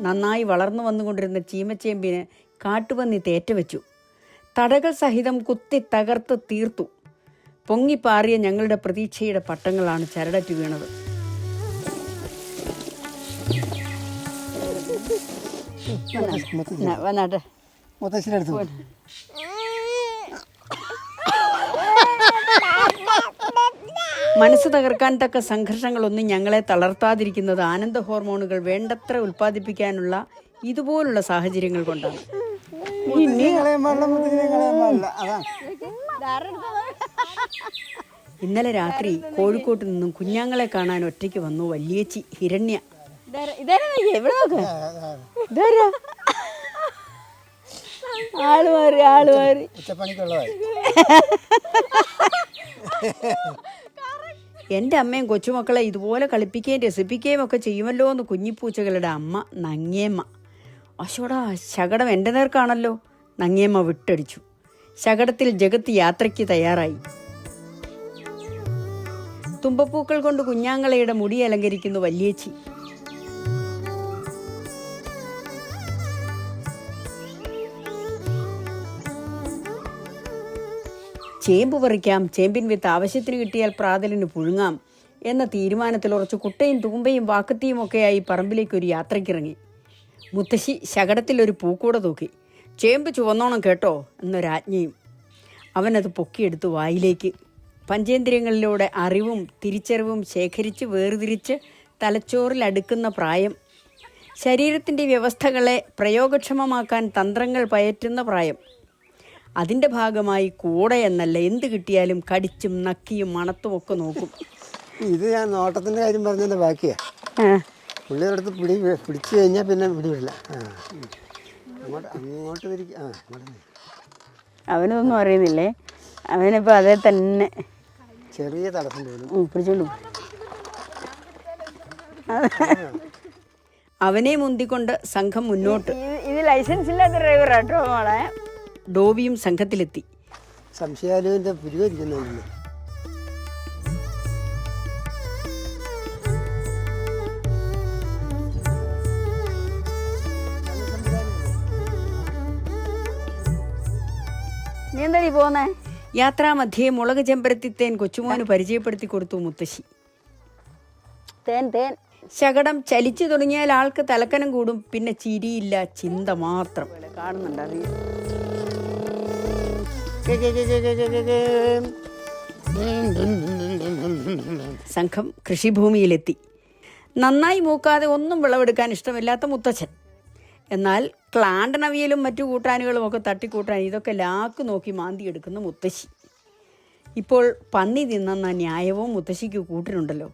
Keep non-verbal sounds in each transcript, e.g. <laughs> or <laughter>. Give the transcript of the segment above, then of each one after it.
നന്നായി വളർന്നു വന്നുകൊണ്ടിരുന്ന ചീമച്ചേമ്പിന് കാട്ടുപന്നി തേറ്റവെച്ചു തടകൾ സഹിതം കുത്തി തകർത്ത് തീർത്തു. പൊങ്ങിപ്പാറിയ ഞങ്ങളുടെ പ്രതീക്ഷയുടെ പട്ടങ്ങളാണ് ചരടറ്റു വീണത്. മുത്തശ്ശിയുടെ അടുത്ത് മനസ്സ് തകർക്കാൻ തക്ക സംഘർഷങ്ങളൊന്നും ഞങ്ങളെ തളർത്താതിരിക്കുന്നത് ആനന്ദ ഹോർമോണുകൾ വേണ്ടത്ര ഉൽപ്പാദിപ്പിക്കാനുള്ള ഇതുപോലുള്ള സാഹചര്യങ്ങൾ കൊണ്ടാണ്. ഇന്നലെ രാത്രി കോഴിക്കോട്ട് നിന്നും കുഞ്ഞാങ്ങളെ കാണാൻ ഒറ്റയ്ക്ക് വന്നു വല്യേച്ചി ഹിരണ്യ. ആൾ മാറി ആൾ മാറി. <laughs> എന്റെ അമ്മയും കൊച്ചുമക്കളെ ഇതുപോലെ കളിപ്പിക്കുകയും രസിപ്പിക്കുകയും ഒക്കെ ചെയ്യുമല്ലോ എന്ന് കുഞ്ഞിപ്പൂച്ചകളുടെ അമ്മ നങ്ങിയമ്മ. അശോടാ ശകടം എന്റെ നേർക്കാണല്ലോ നങ്ങിയമ്മ വിട്ടടിച്ചു. ശകടത്തിൽ ജഗത്ത് യാത്രയ്ക്ക് തയ്യാറായി. തുമ്പപ്പൂക്കൾ കൊണ്ട് കുഞ്ഞാങ്ങളയുടെ മുടി അലങ്കരിക്കുന്നു വല്യേച്ചി. ചേമ്പ് പറിക്കാം. ചേമ്പിൻ വിത്ത് ആവശ്യത്തിന് കിട്ടിയാൽ പ്രാതലിന് പുഴുങ്ങാം എന്ന തീരുമാനത്തിൽ ഉറച്ച് കുട്ടയും തൂമ്പയും വാക്കത്തിയും ഒക്കെയായി പറമ്പിലേക്ക് ഒരു യാത്രയ്ക്കിറങ്ങി. മുത്തശ്ശി ശകടത്തിൽ ഒരു പൂക്കൂട തൂക്കി. ചേമ്പ് ചുവന്നോണം കേട്ടോ എന്നൊരാജ്ഞയും. അവനത് പൊക്കിയെടുത്ത് വായിലേക്ക്. പഞ്ചേന്ദ്രിയങ്ങളിലൂടെ അറിവും തിരിച്ചറിവും ശേഖരിച്ച് വേർതിരിച്ച് തലച്ചോറിൽ അടുക്കുന്ന പ്രായം. ശരീരത്തിന്റെ വ്യവസ്ഥകളെ പ്രയോഗക്ഷമമാക്കാൻ തന്ത്രങ്ങൾ പയറ്റുന്ന പ്രായം. അതിന്റെ ഭാഗമായി കൂടെ എന്നല്ല എന്ത് കിട്ടിയാലും കടിച്ചും നക്കിയും മണത്തും ഒക്കെ നോക്കും. ഇത് ഞാൻ നോട്ടത്തിന്റെ കാര്യം പറഞ്ഞതിന്റെ ബാക്കിയാ. പുള്ളിയുടെ അടുത്ത് പിടി പിടിച്ചു കഴിഞ്ഞാൽ പിന്നെ പിടിവിടില്ല അങ്ങോട്ട് ആ. അവനൊന്നും അറിയുന്നില്ലേ? അവനിപ്പോൾ അതേ തന്നെ. ചെറിയ തടസ്സം പോലും പിടിച്ചോണ്ട് അവനെ മുന്തിക്കൊണ്ട് സംഘം മുന്നോട്ട്. ഇത് ഇത് ലൈസൻസ് ഇല്ലാത്ത ഡ്രൈവറാട്ടോ മോളെ? ഡോബിയും സംഘത്തിലെത്തി. സംശയാലുവിന്റെ നീ പോന്നേ യാത്രാമധ്യേ മുളക് ചെമ്പരത്തിത്തേൻ കൊച്ചുമോന് പരിചയപ്പെടുത്തി കൊടുത്തു മുത്തശ്ശി. തേൻ തേൻ. ശകടം ചലിച്ചു തുടങ്ങിയാൽ ആൾക്ക് തലക്കനം കൂടും. പിന്നെ ചിരിയില്ല ചിന്ത മാത്രം. കാണുന്നുണ്ട് അറിയാം സംഘം കൃഷിഭൂമിയിലെത്തി. നന്നായി മൂക്കാതെ ഒന്നും വിളവെടുക്കാൻ ഇഷ്ടമില്ലാത്ത മുത്തച്ഛൻ. എന്നാൽ ക്ലാണ്ടനവിയലും മറ്റു കൂട്ടാനുകളും ഒക്കെ തട്ടിക്കൂട്ടാൻ ഇതൊക്കെ ലാക്ക് നോക്കി മാന്തി എടുക്കുന്ന മുത്തശ്ശി. ഇപ്പോൾ പന്നി തിന്നെന്ന ന്യായവും മുത്തശ്ശിക്ക് കൂട്ടിനുണ്ടല്ലോ.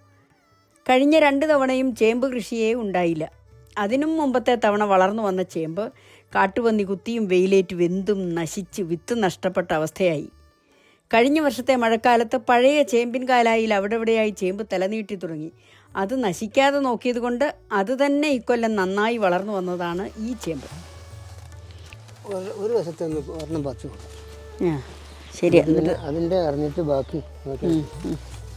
കഴിഞ്ഞ രണ്ട് തവണയും ചേമ്പ് കൃഷിയേ ഉണ്ടായില്ല. അതിനും മുമ്പത്തെ തവണ വളർന്നു വന്ന ചേമ്പ് കാട്ടുപന്നി കുത്തിയും വെയിലേറ്റ് വെന്തും നശിച്ച് വിത്ത് നഷ്ടപ്പെട്ട അവസ്ഥയായി. കഴിഞ്ഞ വർഷത്തെ മഴക്കാലത്ത് പഴയ ചേമ്പിൻ കാലായിൽ അവിടെവിടെയായി ചേമ്പ് തലനീട്ടി തുടങ്ങി. അത് നശിക്കാതെ നോക്കിയത് കൊണ്ട് അത് തന്നെ ഇക്കൊല്ലം നന്നായി വളർന്നു വന്നതാണ് ഈ ചേമ്പ്. ഒരു- വശത്തെ ഒരെണ്ണം ശരി അതിന്റെ അറിഞ്ഞിട്ട് ബാക്കി.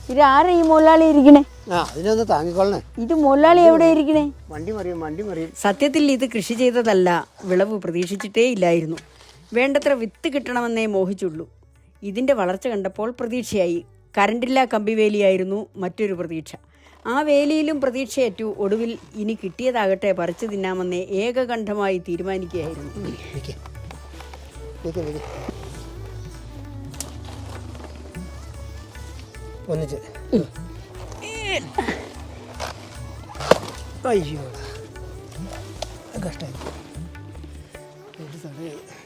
ഇത് ആരാ ഈ മുതലാളി ഇരിക്കണേ? ആ അതിനൊന്ന് താങ്ങിക്കൊള്ളണേ. ഇത് മുതലാളി എവിടെ ഇരിക്കണേ? വണ്ടി മറിയും വണ്ടി മറിയും. സത്യത്തിൽ ഇത് കൃഷി ചെയ്തതല്ല വിളവ് പ്രതീക്ഷിച്ചിട്ടേ ഇല്ലായിരുന്നു. വേണ്ടത്ര വിത്ത് കിട്ടണമെന്നേ മോഹിച്ചുള്ളൂ. ഇതിന്റെ വളർച്ച കണ്ടപ്പോൾ പ്രതീക്ഷയായി. കരണ്ടില്ലാ കമ്പിവേലിയായിരുന്നു മറ്റൊരു പ്രതീക്ഷ. ആ വേലിയിലും പ്രതീക്ഷയേറ്റു. ഒടുവിൽ ഇനി കിട്ടിയതാകട്ടെ പറിച്ചു തിന്നാമെന്നേ ഏകകണ്ഠമായി തീരുമാനിക്കുകയായിരുന്നു. ഒന്നിച്ച്.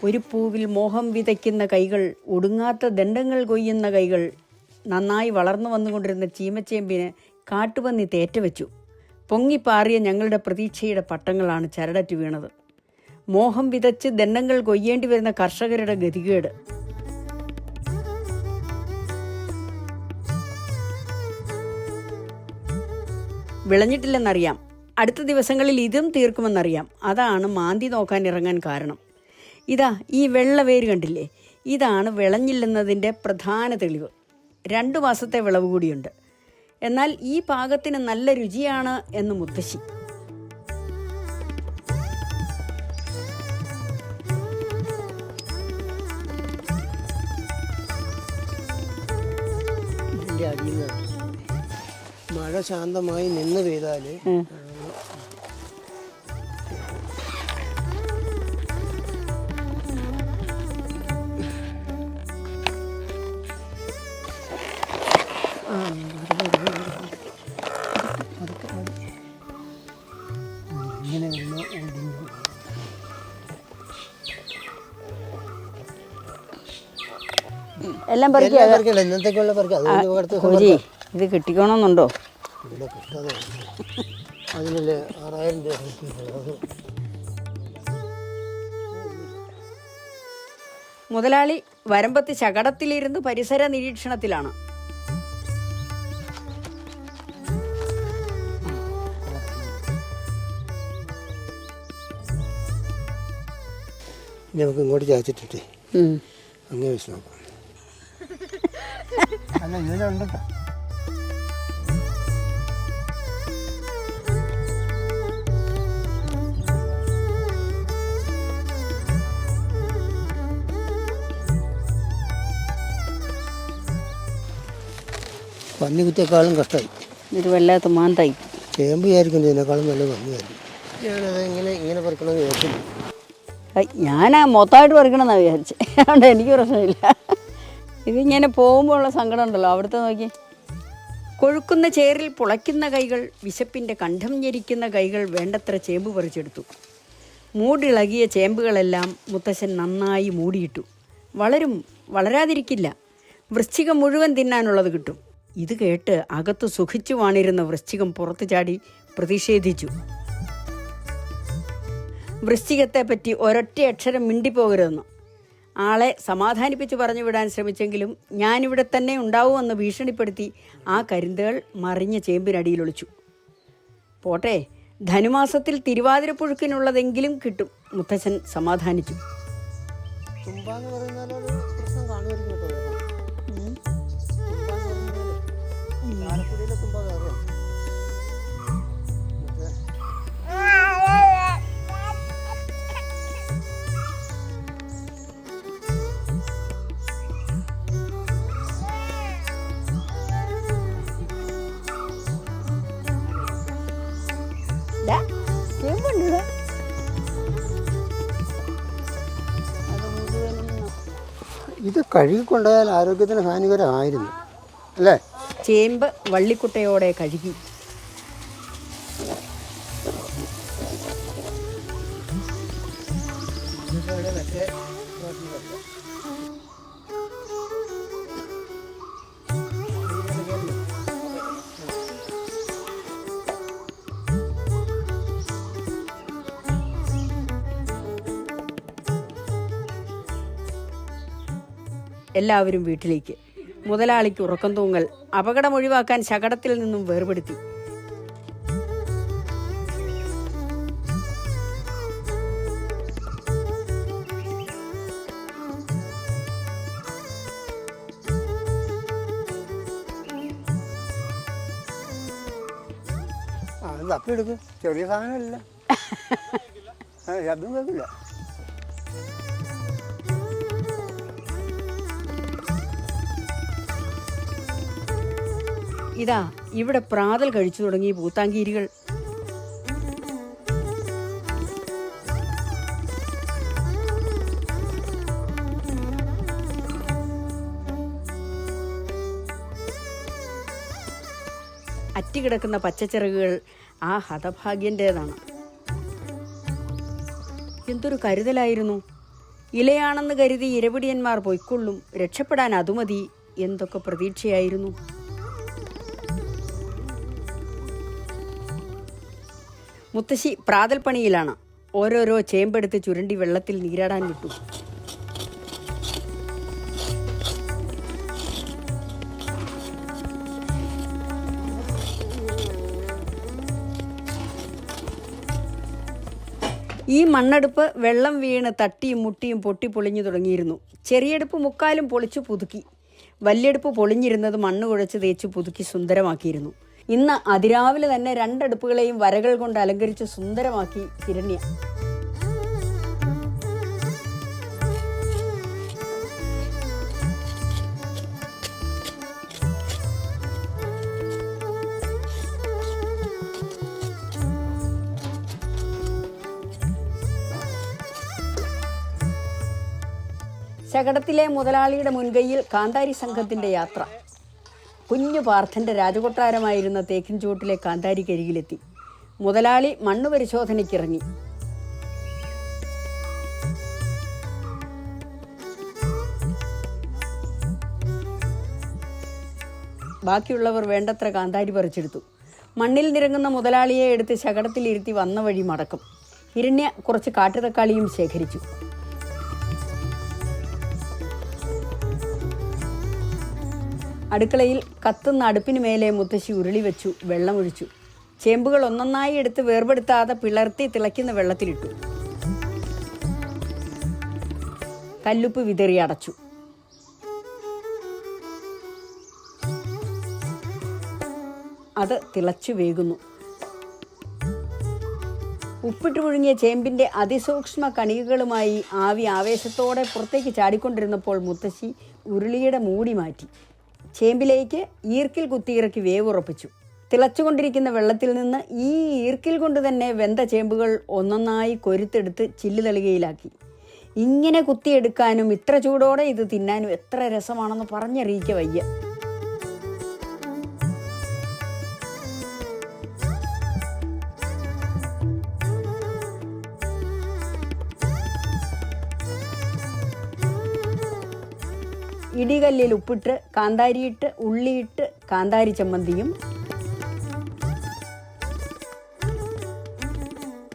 ഒരു പൂവിൽ മോഹം വിതയ്ക്കുന്ന കൈകൾ ഒടുങ്ങാത്ത ദണ്ഡങ്ങൾ കൊയ്യുന്ന കൈകൾ നന്നായി വളർന്നു വന്നുകൊണ്ടിരുന്ന ചീമച്ചേമ്പിന് കാട്ടുപന്നി തേറ്റവെച്ചു പൊങ്ങിപ്പാറിയ ഞങ്ങളുടെ പ്രതീക്ഷയുടെ പട്ടങ്ങളാണ് ചരടറ്റു വീണത്. മോഹം വിതച്ച് ദണ്ഡങ്ങൾ കൊയ്യേണ്ടി വരുന്ന കർഷകരുടെ ഗതികേട്. വിളഞ്ഞിട്ടില്ലെന്നറിയാം. അടുത്ത ദിവസങ്ങളിൽ ഇതും തീർക്കുമെന്നറിയാം. അതാണ് മാന്തി നോക്കാൻ ഇറങ്ങാൻ കാരണം. ഇതാ ഈ വെള്ള വേര് കണ്ടില്ലേ? ഇതാണ് വിളഞ്ഞില്ലെന്നതിന്റെ പ്രധാന തെളിവ്. രണ്ടു മാസത്തെ വിളവ് കൂടിയുണ്ട്. എന്നാൽ ഈ പാകത്തിന് നല്ല രുചിയാണ് എന്ന് മുത്തശ്ശി. മഴ ശാന്തമായി നിന്ന് പെയ്താൽ ഇങ്ങനെ ഒടിഞ്ഞു എല്ലാം പറിക്കുക എല്ലാം പറിക്കണ്ട ഇന്നത്തേക്കുള്ള പറിക്കാം. അത് ഒരു അടുത്ത ദിവസം ഇത് കിട്ടിക്കണമെന്നുണ്ടോ ഇവിടെ കിട്ടാതെ അതിനല്ലേ ആറായിരം രൂപ കിട്ടിയിട്ടുള്ളത്. മുതലാളി വരമ്പത്ത് ശകടത്തിലിരുന്ന് പരിസര നിരീക്ഷണത്തിലാണ്. ഇനി നമുക്ക് ഇങ്ങോട്ട് ചാച്ചിട്ടിട്ടേ അങ്ങനെ വെച്ച് നോക്കാം. അല്ല ഇങ്ങനെ പന്നി കുത്തിയേക്കാളും കഷ്ടമായി ഇത് വല്ലാത്ത മാന്തായി. ചേമ്പ് വിചാരിക്കും ഇതിനേക്കാളും നല്ല പന്നിയായിരിക്കും. ഞാനത് ഇങ്ങനെ ഇങ്ങനെ പറിക്കണമെന്ന് വിചാരിച്ചില്ല ഞാനാ മൊത്തമായിട്ട് പറിക്കണമെന്നാണ് വിചാരിച്ചത് അതുകൊണ്ട് എനിക്ക് പ്രശ്നമില്ല. ഇതിങ്ങനെ പോകുമ്പോൾ ഉള്ള സങ്കടം ഉണ്ടല്ലോ അവിടുത്തെ നോക്കി. കൊഴുക്കുന്ന ചേറിൽ പുളയ്ക്കുന്ന കൈകൾ വിശപ്പിന്റെ കണ്ഠം ഞെരിക്കുന്ന കൈകൾ വേണ്ടത്ര ചേമ്പ് പറിച്ചെടുത്തു. മൂടിളകിയ ചേമ്പുകളെല്ലാം മുത്തശ്ശൻ നന്നായി മൂടിയിട്ടു. വളരും വളരാതിരിക്കില്ല. വൃശ്ചികം മുഴുവൻ തിന്നാനുള്ളത് കിട്ടും. ഇത് കേട്ട് അകത്ത് സുഖിച്ചു വാണിരുന്ന വൃശ്ചികം പുറത്തു ചാടി പ്രതിഷേധിച്ചു. വൃശ്ചികത്തെ പറ്റി ഒരൊറ്റ അക്ഷരം മിണ്ടിപ്പോകരുതെന്ന്. ആളെ സമാധാനിപ്പിച്ച് പറഞ്ഞു വിടാൻ ശ്രമിച്ചെങ്കിലും ഞാനിവിടെ തന്നെ ഉണ്ടാവുമെന്ന് ഭീഷണിപ്പെടുത്തി ആ കരിന്തകൾ മറിഞ്ഞ ചേമ്പിനടിയിൽ ഒളിച്ചു പോട്ടെ ധനുമാസത്തിൽ തിരുവാതിരപ്പുഴുക്കിനുള്ളതെങ്കിലും കിട്ടും മുത്തച്ഛൻ സമാധാനിച്ചു. തുമ്പാന്ന് പറയുന്നത് പ്രശ്നം കാണുമായിരിക്കും ഇത് കഴുകിക്കൊണ്ടായാൽ ആരോഗ്യത്തിന് ഹാനികരമായിരുന്നു. അല്ലേ? ചേമ്പ് വള്ളിക്കുട്ടയോടെ കഴുകി. എല്ലാവരും വീട്ടിലേക്ക്. മുതലാളിക്ക് ഉറക്കം തൂങ്ങൽ. അപകടം ഒഴിവാക്കാൻ ശകടത്തിൽ നിന്നും വേർപെടുത്തി. ചെറിയ സാധനമല്ല. <laughs> ശബ്ദം കേൾക്കില്ല. ഇതാ ഇവിടെ പ്രാതൽ കഴിച്ചു തുടങ്ങി പൂത്താങ്കീരികൾ അറ്റിക്കിടക്കുന്ന പച്ചച്ചിറകുകൾ ആ ഹതഭാഗ്യന്റേതാണ് എന്തൊരു കരുതലായിരുന്നു. ഇലയാണെന്ന് കരുതി ഇരപിടിയന്മാർ പൊയ്ക്കൊള്ളും രക്ഷപ്പെടാൻ അതുമതി എന്തൊക്കെ പ്രതീക്ഷയായിരുന്നു. മുത്തശ്ശി പ്രാതൽ പണിയിലാണ് ഓരോരോ ചേമ്പെടുത്ത് ചുരണ്ടി വെള്ളത്തിൽ നീരാടാൻ വിട്ടു. ഈ മണ്ണടുപ്പ് വെള്ളം വീണ് തട്ടിയും മുട്ടിയും പൊട്ടി പൊളിഞ്ഞു തുടങ്ങിയിരുന്നു. ചെറിയടുപ്പ് മുക്കാലും പൊളിച്ചു പുതുക്കി. വല്യടുപ്പ് പൊളിഞ്ഞിരുന്നത് മണ്ണ് കുഴച്ച് തേച്ച് പുതുക്കി സുന്ദരമാക്കിയിരുന്നു. ഇന്ന് അതിരാവിലെ തന്നെ രണ്ടടുപ്പുകളെയും വരകൾ കൊണ്ട് അലങ്കരിച്ച് സുന്ദരമാക്കി ഹിരണ്യ. ശകടത്തിലെ മുതലാളിയുടെ മുൻകൈയിൽ കാന്താരി സംഘത്തിന്റെ യാത്ര. കുഞ്ഞു പാർത്ഥന്റെ രാജകൊട്ടാരമായിരുന്ന തേക്കിൻ ചുവട്ടിലെ കാന്താരി കരികിലെത്തി. മുതലാളി മണ്ണു പരിശോധനയ്ക്കിറങ്ങി. ബാക്കിയുള്ളവർ വേണ്ടത്ര കാന്താരി പറിച്ചെടുത്തു. മണ്ണിൽ നിരങ്ങുന്ന മുതലാളിയെ എടുത്ത് ശകടത്തിലിരുത്തി വന്ന വഴി മടക്കും. ഇരണ്യ കുറച്ച് കാട്ടുതക്കാളിയും ശേഖരിച്ചു. അടുക്കളയിൽ കത്തുന്ന അടുപ്പിന് മേലെ മുത്തശ്ശി ഉരുളി വെച്ചു വെള്ളമൊഴിച്ചു. ചേമ്പുകൾ ഒന്നൊന്നായി എടുത്ത് വേർപെടുത്താതെ പിളർത്തി തിളയ്ക്കുന്ന വെള്ളത്തിലിട്ടു. കല്ലുപ്പ് വിതറി അടച്ചു. അത് തിളച്ചു വേകുന്നു. ഉപ്പിട്ട് പുഴുങ്ങിയ ചേമ്പിന്റെ അതിസൂക്ഷ്മ കണികകളുമായി ആവി ആവേശത്തോടെ പുറത്തേക്ക് ചാടിക്കൊണ്ടിരുന്നപ്പോൾ മുത്തശ്ശി ഉരുളിയുടെ മൂടി മാറ്റി. ചേമ്പിലേക്ക് ഈർക്കിൽ കുത്തിയിറക്കി വേവുറപ്പിച്ചു. തിളച്ചുകൊണ്ടിരിക്കുന്ന വെള്ളത്തിൽ നിന്ന് ഈ ഈർക്കിൽ കൊണ്ട് തന്നെ വെന്ത ചേമ്പുകൾ ഒന്നൊന്നായി കൊരുത്തെടുത്ത് ചില്ല് തളികയിലാക്കി ഇങ്ങനെ കുത്തിയെടുക്കാനും ഇത്ര ചൂടോടെ ഇത് തിന്നാനും എത്ര രസമാണെന്ന് പറഞ്ഞറിയിക്കുക വയ്യ. ഇടികല്ലിൽ ഉപ്പിട്ട് കാന്താരിയിട്ട് ഉള്ളിയിട്ട് കാന്താരി ചമ്മന്തിയും.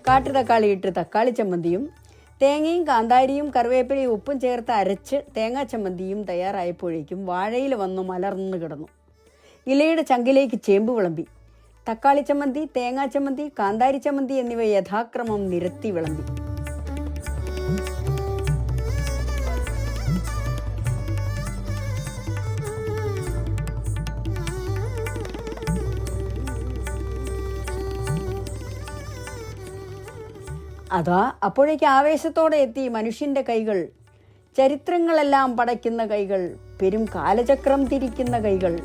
കാട്ടു തക്കാളി ഇട്ട് തക്കാളി ചമ്മന്തിയും. തേങ്ങയും കാന്താരിയും കറിവേപ്പിലയും ഉപ്പും ചേർത്ത് അരച്ച് തേങ്ങാ ചമ്മന്തിയും തയ്യാറായപ്പോഴേക്കും വാഴയിൽ വന്നു മലർന്നു കിടന്നു. ഇലയുടെ ചങ്കിലേക്ക് ചേമ്പ് വിളമ്പി. തക്കാളി ചമ്മന്തി തേങ്ങാ ചമ്മന്തി കാന്താരി ചമ്മന്തി എന്നിവ യഥാക്രമം നിരത്തി വിളമ്പി. അതാ അപ്പോഴേക്ക് ആവേശത്തോടെ എത്തി മനുഷ്യന്റെ കൈകൾ. ചരിത്രങ്ങളെല്ലാം പടയ്ക്കുന്ന കൈകൾ. പെരും കാലചക്രം തിരിക്കുന്ന കൈകൾ.